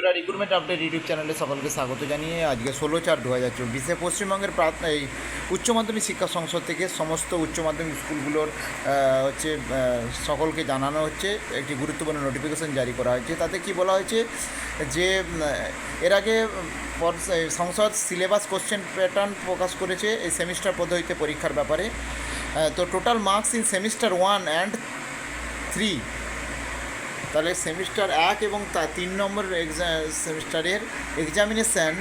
বন্ধুরা recruitment update YouTube চ্যানেলে সকলকে স্বাগত জানিয়ে আজকে ষোলো চার দু হাজার চব্বিশে পশ্চিমবঙ্গের এই উচ্চ মাধ্যমিক শিক্ষা সংসদ থেকে সমস্ত উচ্চ মাধ্যমিক স্কুলগুলোর হচ্ছে সকলকে জানানো হচ্ছে, একটি গুরুত্বপূর্ণ নোটিফিকেশন জারি করা হয়েছে। তাতে কি বলা হয়েছে যে এর আগে সংসদ সিলেবাস কোশ্চেন প্যাটার্ন প্রকাশ করেছে এই সেমিস্টার পদ্ধতিতে পরীক্ষার ব্যাপারে। তো total marks in semester one and three তাহলে সেমিস্টার এক এবং তা তিন নম্বর সেমিস্টারের examination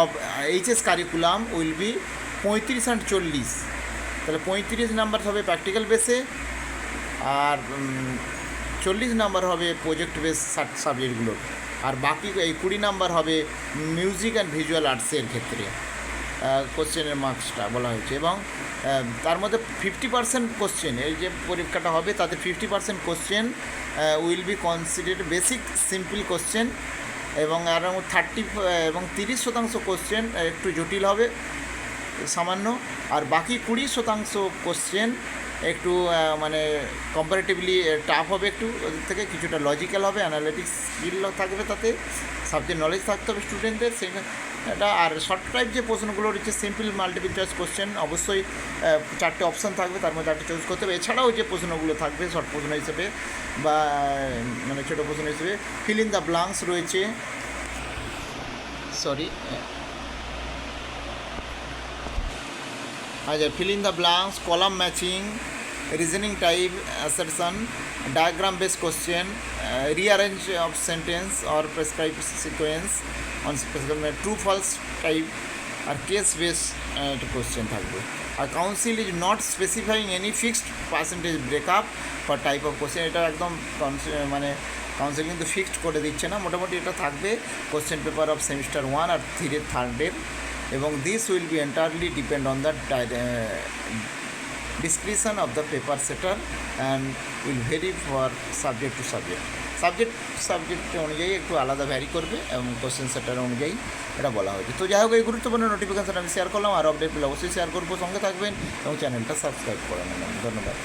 of HS curriculum will be পঁয়ত্রিশ অ্যান্ড চল্লিশ। তাহলে পঁয়ত্রিশ নাম্বার হবে প্র্যাকটিক্যাল বেসে আর চল্লিশ নাম্বার হবে প্রজেক্ট বেস সাবজেক্টগুলোর আর বাকি এই কুড়ি নাম্বার হবে মিউজিক অ্যান্ড ভিজুয়াল আর্টসের ক্ষেত্রে। কোশ্চেনের মার্কসটা বলা হয়েছে এবং তার মধ্যে ফিফটি পার্সেন্ট কোশ্চেন এই যে পরীক্ষাটা হবে, তাতে fifty percent question will be consider basic simple question এবং আর থার্টি এবং তিরিশ শতাংশ কোশ্চেন একটু জটিল হবে, সামান্য। আর বাকি কুড়ি শতাংশ কোশ্চেন একটু মানে কম্পারেটিভলি টাফ হবে একটু, ওদের থেকে কিছুটা লজিক্যাল হবে অ্যানালিটিক্স স্কিল থাকবে তাতে সাবজেক্ট নলেজ থাকতে হবে স্টুডেন্টদের সেই এটা আর শর্ট টাইপ যে প্রশ্নগুলো রয়েছে সিম্পল মাল্টিপল চয়েস কোশ্চেন অবশ্যই চারটে অপশান থাকবে, তার মধ্যে চারটে চয়েস করতে হবে। এছাড়াও যে প্রশ্নগুলো থাকবে শর্ট প্রশ্ন হিসেবে বা মানে ছোটো প্রশ্ন হিসেবে ফিল ইন দ্য ব্লাঙ্কস রয়েছে। সরি আচ্ছা fill in the blanks, column matching reasoning type assertion diagram based question uh, rearrange of sentence or prescribed sequence on true false type আর কেস বেস একটা কোশ্চেন থাকবে। আর council is not specifying any fixed percentage breakup for type of question এটা একদম মানে council কিন্তু fixed করে দিচ্ছে না। মোটামুটি এটা থাকবে question paper of semester one আর থ্রির থার্ডের এবং this will be entirely depend on the description of the paper setter and will vary for subject to subject subject subject অনুযায়ী একটু আলাদা ভ্যারি করবে এবং কোশ্চেন সেটার অনুযায়ী এটা বলা হয়েছে। তো যাই হোক, এই গুরুত্বপূর্ণ নোটিফিকেশান আমি শেয়ার করলাম। আর আপডেট পেলে অবশ্যই শেয়ার করব। সঙ্গে থাকবেন এবং চ্যানেলটা সাবস্ক্রাইব করে নেবেন। ধন্যবাদ।